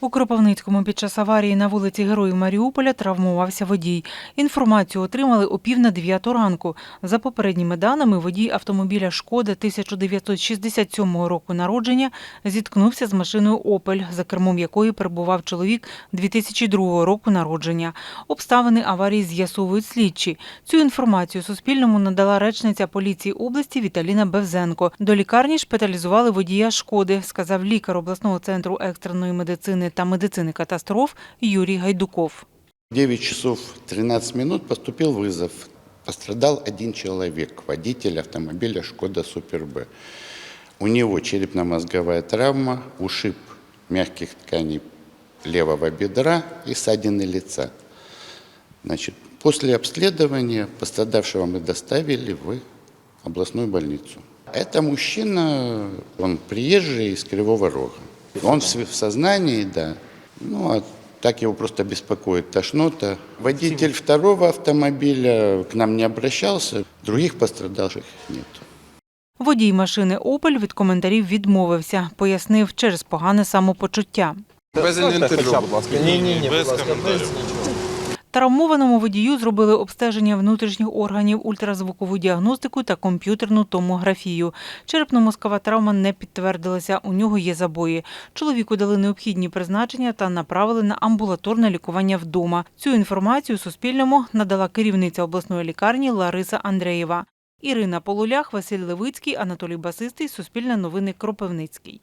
У Кропивницькому під час аварії на вулиці Героїв Маріуполя травмувався водій. Інформацію отримали о пів на дев'яту ранку. За попередніми даними, водій автомобіля «Шкода» 1967 року народження зіткнувся з машиною «Опель», за кермом якої перебував чоловік 2002 року народження. Обставини аварії з'ясовують слідчі. Цю інформацію Суспільному надала речниця поліції області Віталіна Бевзенко. До лікарні шпиталізували водія «Шкоди», сказав лікар обласного центру екстреної медицини та медицини катастроф Юрій Гайдуков. В 9 часов 13 минут поступил вызов. Пострадал один человек, водитель автомобиля «Шкода Супер Б». У него черепно-мозговая травма, ушиб мягких тканей левого бедра и ссадины лица. Значит, после обследования пострадавшего мы доставили в областную больницу. Это мужчина, он приезжий из Кривого Рога. Он в сознании, да. Ну, а так его просто беспокоит тошнота. Водитель второго автомобиля к нам не обращался, других пострадавших нет. Водій машини «Опель» від коментарів відмовився. Пояснив через погане самопочуття. Без інвентарю. будь ласка. Ні, ні, ні, будь ласка, без коментарів. Травмованому водію зробили обстеження внутрішніх органів, ультразвукову діагностику та комп'ютерну томографію. Черепно-мозкова травма не підтвердилася, у нього є забої. Чоловіку дали необхідні призначення та направили на амбулаторне лікування вдома. Цю інформацію Суспільному надала керівниця обласної лікарні Лариса Андреєва. Ірина Полулях, Василь Левицький, Анатолій Басистий, Суспільне новини Кропивницький.